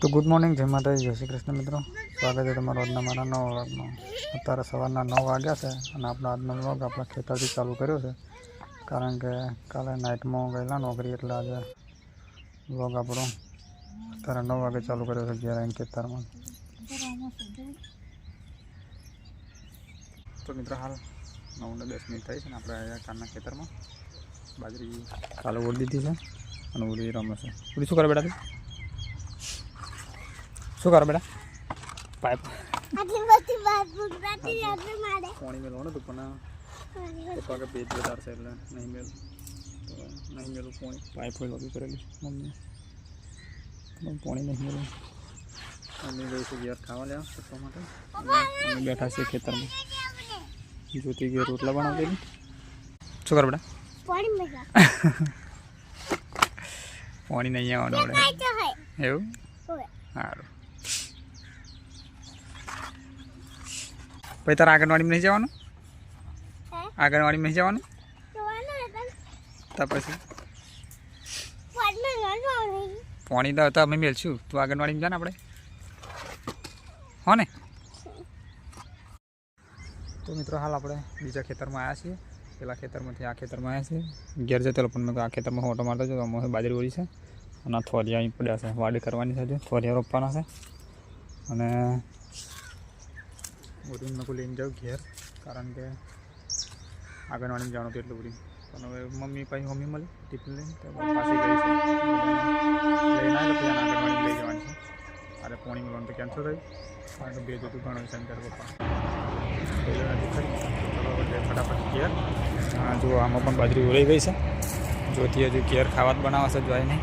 તો good morning જય માતાજી, જય શ્રી કૃષ્ણ મિત્રો. સ્વાગત છે તમારો આજના મારા નવ વ્લોગમાં. અત્યારે સવારના નવ વાગ્યા છે અને આપણો આજનો વ્લોગ આપણા ખેતરથી ચાલુ કર્યો છે. કારણ કે કાલે નાઇટમાં ગયેલા નોકરી, એટલે આજે વ્લોગ આપણો અત્યારે નવ વાગે ચાલુ કર્યો છે ઘેર આવીને ખેતરમાં. તો મિત્રો હાલ નવ ને દસ મિનિટ થઈ છે ને આપણે અહીંયા કાલના ખેતરમાં. બાજરી કાલે ઓળી દીધી છે અને ઓળી રમે છે. ઓળી શું કરે બેટા તું? શું કરો બેટા? પાઇપ. આટલી બધી વાત ગુજરાતી યાદ મારે. પાણી મેલો ને પણ પપ્પા કે પેટ વધારે છે એટલે નહીં મેલ તો નહીં મેલું પાણી. પાઇપ હોય લાગી કરેલી. મમ્મી પણ પાણી નહીં મેલું મમ્મી ગઈ છે ઘેર ખાવા લેવા પપ્પા માટે અમે બેઠા છીએ ખેતરમાં. જ્યોતિ ઘેર રોટલા બનાવેલી શું કરો બેટા? પાણી મેલા પાણી નહીં આવવાનું એવું? સારું. પછી તારા આંગણવાડીમાં નહીં જવાનું? આંગણવાડીમાં નહીં જવાનું? તો. પછી? પાણી તો તો અમે મેળશું તું આંગણવાડીમાં જા ને આપણે. હો ને? તો મિત્રો હાલ આપણે બીજા ખેતરમાં આવ્યા છીએ. પેલા ખેતરમાંથી આ ખેતરમાં આવ્યા છીએ. ઘેર જતો પણ મેં આ ખેતરમાં ઓટો મારતો જો અમે બાજરી ઓળી છે. અને થોરિયા અહીં પડ્યા છે. વાડી કરવાની છે થોરિયા રોપવાના છે. અને ઓઢીને મેં લઈને જાઉં ઘેર, કારણ કે આંગણવાડીમાં જવાનું હતું એટલું બધું. પણ હવે મમ્મી પાસે મમ્મી મળી, ટિફિન લઈને, તો આંગણવાડી લઈ જવાની અરે પોણી લોન તો કેન્સલ થઈ કારણ કે બે જોતું ઘણું સેન્ટર પપ્પા. ફટાફટ કેર જો આમાં પણ બાજરી ઉરાઈ ગઈ છે. જોતી હજુ ઘેર ખાવા જ બનાવે છે જોઈ નહીં.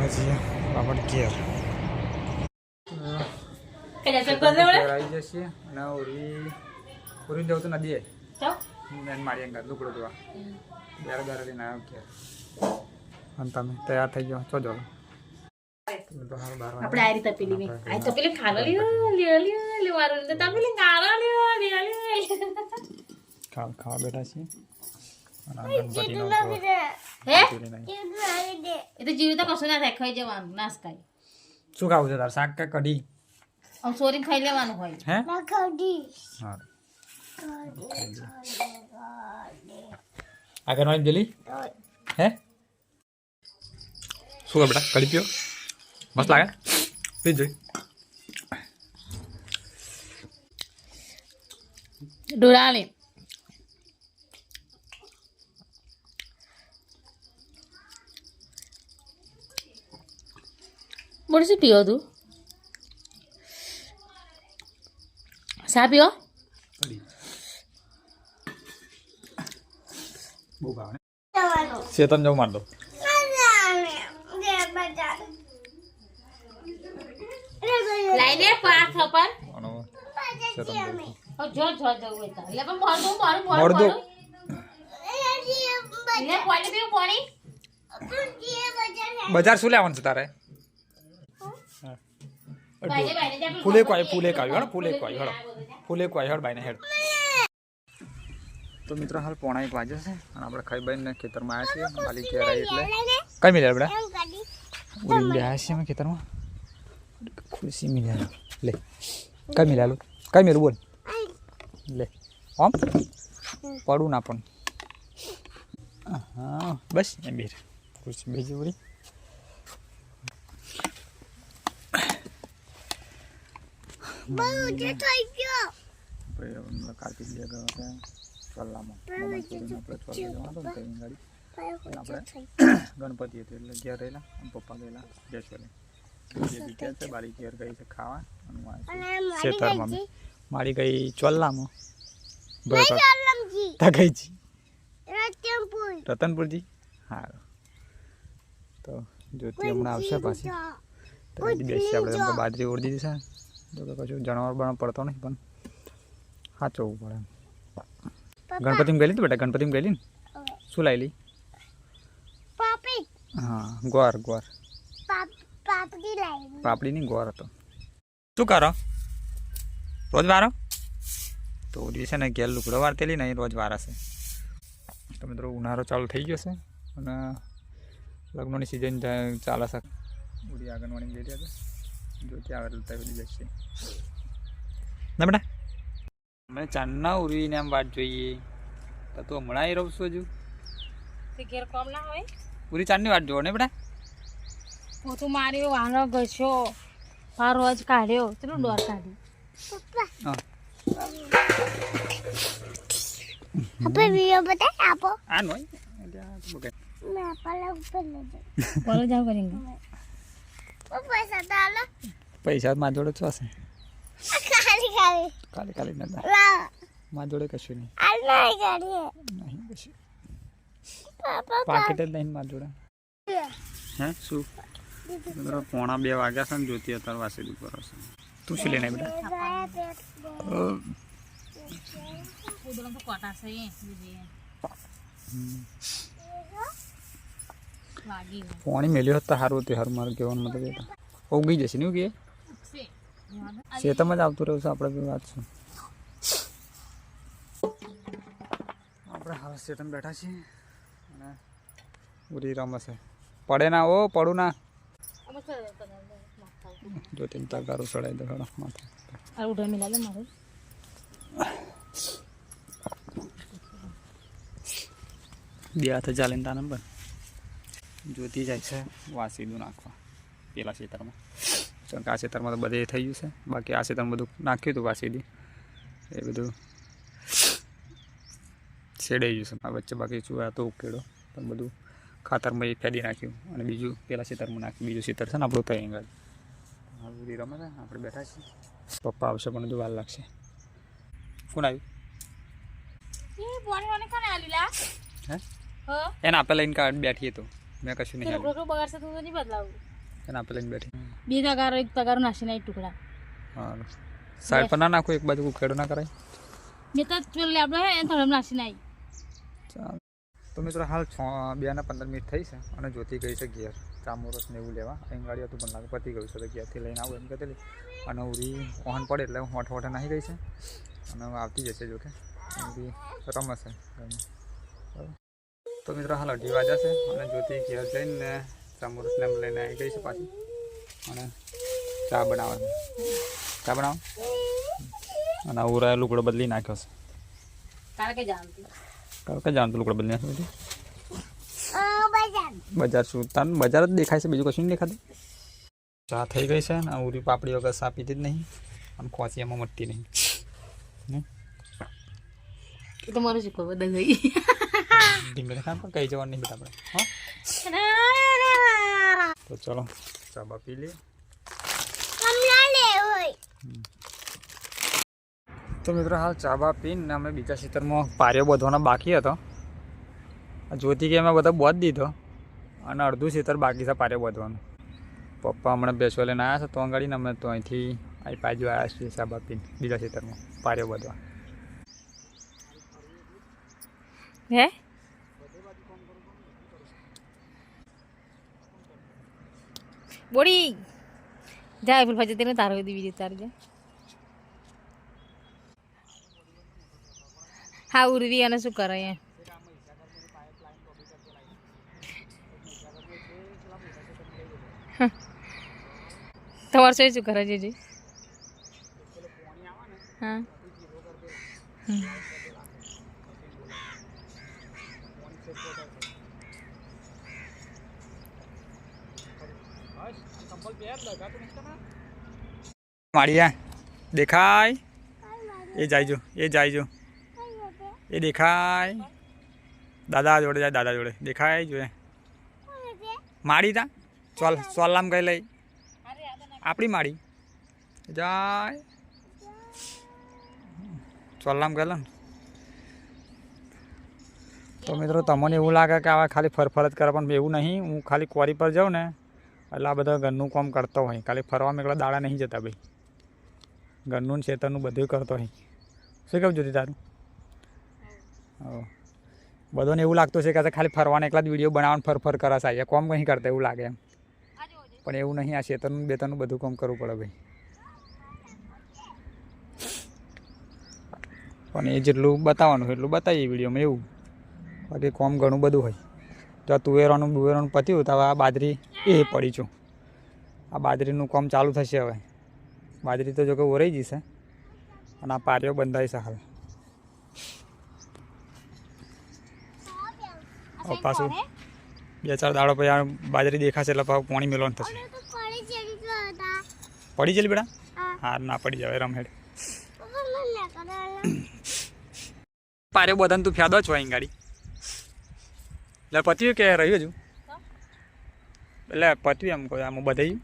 હજી ફટાફટ કેર Kaya sa ko na આવી જશે અને ઉરી ઉરી જવું તો નદીએ Ciao. મેં મારી અંગા લુકડો જોવા બેર બેર લઈને આવ્યો કે અને તમે તૈયાર થઈ જાઓ ચો જો તો હાલ બાર વાગે. આપણે આ રીતે પેલી ની આ તો પેલી ખાલો લ્યો લ્યો લ્યો લ્યો મારું તો તમે પેલી ગાળો લ્યો લ્યો લ્યો ખાવા ખાવા બેઠા છીએ અને આ ગણપતિનો હે ગણપતિ લઈને આવી. એ તો જીવ તો કશું ના થાય ખાઈ જવાનું નાશ ખાઈ શું ખાવું છે તાર શાક કે કઢી આમ સોરી ખાઈ લેવાનું હોય. હે? આગળ વાળી જલી હે? શું બેટા? કઢી પીઓ? મસ્ત લાગે? પી જોઈ. ડોળાલી બોલ શું પીવો તું? શા પીવો કઢી બહુ ભાવે ને જવાનું શેતન જવું માર દો લાઈને પાક પર જવું જો જો જો. એટલે પણ મોર મોરદું. એટલે પાણી પીવું પાણી. બજાર શું લેવાનું છે તારે બાઈને બાઈને જા પેલું ફૂલે કોઈ ફૂલે કાવ્યું હેડ ફૂલે કોઈ હેડ ફૂલે કોઈ હેડ બાઈને હેડ. તો મિત્રો હાલ પોણા એક વાગે છે અને આપણે ખાઈ બાઈને ખેતરમાં આવ્યા છીએ. માલિક ઘેર આવી એટલે. કઈ મિલ્યા આપણે? ઉડીને બે આવ્યા છીએ અમે ખેતરમાં? ખુરશી મિલે. લે કઈ મિલે આલું કઈ મેલું બોલ. લે આમ પડું ના પણ હા બસ એમ બે ખુરશી બીજી ઉડી પછી અમે કાર્તિક બે ગયા ચોલ્લામાં મમ્મા આપણે ચોલ્લા જવાનું હતું ને તેની ગાડી. ગણપતિ હતું એટલે ઘેર રહેલા અને પપ્પા ગયેલા ગેસવાલે જે દીકરા છે બારી ઘેર ગઈ છે ખાવા અને હું આવ્યો છું શેતરમાં મેં. મારી ગઈ ચોલ્લામાં. બરાબર તા ગઈ રતનપુરજી? સારું તો જ્યોતિ હમણાં આવશે પાછી. તો બેસી આપણે બાજરી ઓળી દીધી છે. જો કે કશું જણાવર બણ પડતો નહીં પણ સાચવવું પડે. ગણપતિમાં ગયેલી ને બેટા? ગણપતિમાં ગયેલી ને? શું લાવેલી હા ગોર ગોર. પાપડી ની ગોર હતો. શું કરો? રોજ વારો? તો ઓલી છે ને ઘેર લુકડો વારતેલી ને રોજ વારાશે તો મિત્રો ઉનાળો ચાલુ થઈ ગયો છે અને લગ્નની સિઝન ચાલે છે. ઉડી આંગણવાડી રહ્યા હતા ત્યાં બધી જશે ના બેટા. અમે ચાંદના ઉરીને આમ વાટ જોઈએ. તો તું હમણાં આવી રહું છું હજુ? તે ઘેર કોમ ના હોય? ઉરી ચાંદની વાટ જોવો ને બેટા. પોતું માર્યો વાનો ઘસ્યો મારો રોજ કાઢ્યો. ચેટલું ડોર કાઢ્યો? હા. આપણે વીડિયો બતાય આપો. આ નો એટલે આ બગાડ. પાલા ઉપર પૈસા પૈસા મારા જોડે શું હશે. ખાલી ખાલી. કાલે કાલે નતા લાવ. જોડે કશું નહીં. આ નહીં કશું. પાકેટ જ નહીં મારા જોડે. હે? શું? મિત્રો પોણા બે વાગ્યા છે ને જોતી અત્યારે વાસી ઉપર હશે. તું શું લઈને બેટા ઉદળો તો કોટા છે એ બીજી વાગી ગયું. પાણી મેલ્યો હોત તો સારું હતું સારું મારું કહેવાનું મતલબ એ ઉગી જશે ને છે. શેતમાં જ આવતું રહ્યું છે આપણે બી વાત છે. આપણે હાલ શેતમાં બેઠા છીએ અને ઉરી રમશે પડે ના ઓ પડું ના. જો તેમ ગારું ચડાવી દો હેડો માથે. ઉડે મિલા લે મારું. બે હાથે ચાલે તાને પણ. જોતી જાય છે. વાસીદું નાખવા. પેલા ખેતરમાં. કારણ કે આ ખેતરમાં તો બધે થઈ ગયું છે. બાકી આ ખેતરમાં બધું નાખ્યું હતું વાસીદી. એ બધું છેડાઈ ગયું છે. આ વચ્ચે બાકી શું હતો ઉકેડો. પણ બધું ખાતરમાં એ ફેદી નાખ્યું. અને બીજું પેલા ખેતરમાં નાખ્યું. બીજું ખેતર છે ને આપણું ત્યાં આગળ આ બધી રમે છે? આપણે બેઠા છીએ. પપ્પા આવશે પણ હજુ વાર લાગશે. કોણ આવ્યું? એને આપે લઈને કાઢ બેઠી તો મેં કશું નહીં તો આવ્યું રોકડો બગાડશે તું તો નહીં બદલાવું એને આપે લઈને બેઠી બે તગારો એક તગારો નાખીને એક ટુકડા સારું સાઈડ પર ના નાખો એક બાજુ ઉખેડો ના કરાય મેં તો પેલું લેબડો હે એને થોડું નાખીને આવી ચાલ તો મિત્રો હાલ છ બે ને પંદર મિનિટ થઈ છે અને જોતી ગઈ છે ઘેર ચામોરસ ને એવું લેવા અહીં ગાડી હતું પણ લાગે પતી ગયું છે તો ઘેરથી લઈને આવું એમ કહેતી અને ઉરી ઓહન પડે એટલે હોઠ હોઠે નાહી ગઈ છે અને હવે આવતી જશે જોકે ઉરી રમશે બરાબર. તો મિત્રો હાલો ડીવા જશે અને જ્યોતિ ઘેર જઈને ચામોરસને લઈને આવી ગઈ છે પાછી. અને ચા બનાવવાની. ચા બનાવો. અને ઉરાય લુકડો બદલી નાખ્યો છે. કારણ કે જાણતું? લુકડો બદલી નાખ્યો બજાર. બજાર શું? તને બજાર જ દેખાય છે બીજું કશું નહીં દેખાતું. ચા થઈ ગઈ છે ને ઉરી પાપડી વગર સા પીધી જ નહીં. અને ખોસી એમાં મટતી નહીં. તમારું એ તો મારું શીખવું બધા ગઈ ધીમે ધીમે પણ કઈ જવાનું નહીં બેટા આપણે, હા? તો ચલો ચાબા પી લઈએ. તો મિત્રો, હાલ ચાબા પીને અમે બીજા ખેતરમાં પાર્યો બધવાનો બાકી હતો. જોતી કે અમે બધા બોધ દીધો અને અડધું ખેતર બાકી છે પાર્યો બધવાનું પપ્પા હમણાં બેસવા લઈને આવ્યા છે તો અંગાડીને અમે તો અહીંથી અહીં બાજુ આવ્યા છીએ ચાબા પીને બીજા ખેતરમાં પાર્યો બધવા હે? બોડી. જા ફૂલ ફજે તેને તારો દીવી દે તાર જા. હા, ઉર્વી, અને શું કરે એ? તમારે શું શું કરે છે હા. માળિયા દેખાય. એ જાયજો એ જાયજો. એ દેખાય. દાદા જોડે જાય દાદા જોડે. દેખાય જોઈએ માળી તા ચોલ ચોલામ ગઈ લઈ. આપણી માળી જાય. ચોલામ ગયેલો ને. તો મિત્રો તમને એવું લાગે કે આવા ખાલી ફરફર જ કરે પણ એવું નહીં. હું ખાલી કોરી પર જાઉં ને એટલે આ બધા ઘરનું કામ કરતો હોય. ખાલી ફરવામાં એકલા દાડા નહીં જતા ભાઈ. ઘરનું ખેતરનું બધું કરતો હોય. શું કેવું જોતી તારું? હા. બધાને એવું લાગતું છે કે આ ખાલી ફરવાના એકલા જ વીડિયો બનાવવાનું ફરફર ફર છે અહીંયા કોમ નહીં કરતા એવું લાગે એમ. પણ એવું નહીં આ ખેતરનું બેતરનું બધું કામ કરવું પડે ભાઈ. પણ એ જેટલું બતાવવાનું એટલું બતાવીએ વિડીયોમાં એવું. બાકી કોમ ઘણું બધું હોય. તો આ તુવેરોનું બુવેરોનું પત્યું તો આ બાજરી એ પડી છું. આ બાજરીનું કામ ચાલુ થશે હવે. બાજરી તો જો કે ઓરાઈ જશે. અને આ પારીઓ બંધાઈ છે હાલ. પાછું બે ચાર દાડો પછી આ બાજરી દેખાશે એટલે પાછું પાણી મેળવાનું થશે. પડી જલી બેટા? હા. ના પડી જાય રમહેડ. પપ્પા મને પારે બધાને તું ફ્યાદો છો અહીં ગાડી. એટલે પત્યું કે રહ્યું હજુ એટલે પત્યું એમ કોઈ આમ બધાઈ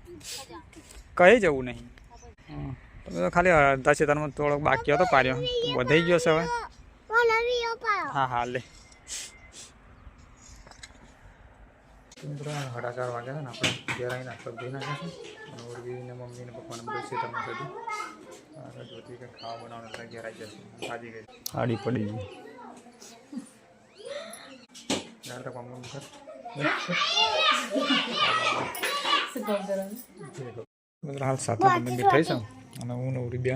કહી જવું નહીં. તમે તો ખાલી અડધા ક્ષેત્રમાં થોડોક બાકી હતો પાર્યો બધાઈ ગયો છે હવે. હા હા લે. મિત્રો સાડા ચાર વાગ્યા ને આપણે ઘેર આવીને આટલો ધોઈ નાખ્યા છે મમ્મીને પપ્પાને બધું ક્ષેત્રમાં થતું જોતી કે ખાવા બનાવવાનું એટલે ઘેર આવી જશે ભાજી ગઈ હાડી પડી ગઈ. યાર તો કર મિત્રો હાલ સાથે તમે મીઠાઈ છો અને હું ને ઉરી બે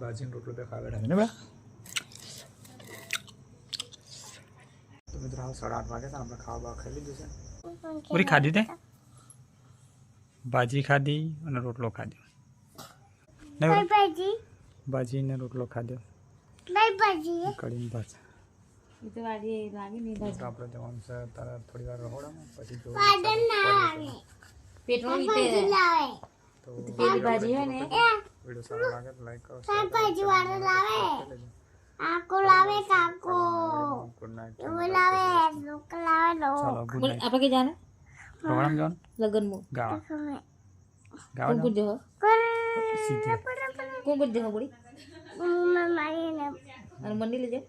ભાજીનો રોટલો બે ખાવા બેઠા ને બે? તો મિત્રો હાલ સાડા આઠ વાગે છે આપણે ખાવા બાવા ખાઈ લીધું છે. પૂરી ખાધી તે? ભાજી ખાધી અને રોટલો ખાધો. ભાજી. ને રોટલો ખાધો. કડીને ભાત. એ તો વાડી લાગી નહીં તો આપણે જવાનું છે તારા થોડી વાર રહોડામાં પછી જો પાડન ના આવે. પેટમાં વીતે તો ભાજી હોય ને. વીડિયો સારો લાગે તો લાઈક કરો શાકભાજી વાળો લાવે. આકો લાવે કાકો. એવું લાવે લોક લાવે લો આપણે કઈ જાને જવાનું? લગનમાં ગાવા. ગાવા મમ્મા મારી ને અને મંડી લેજે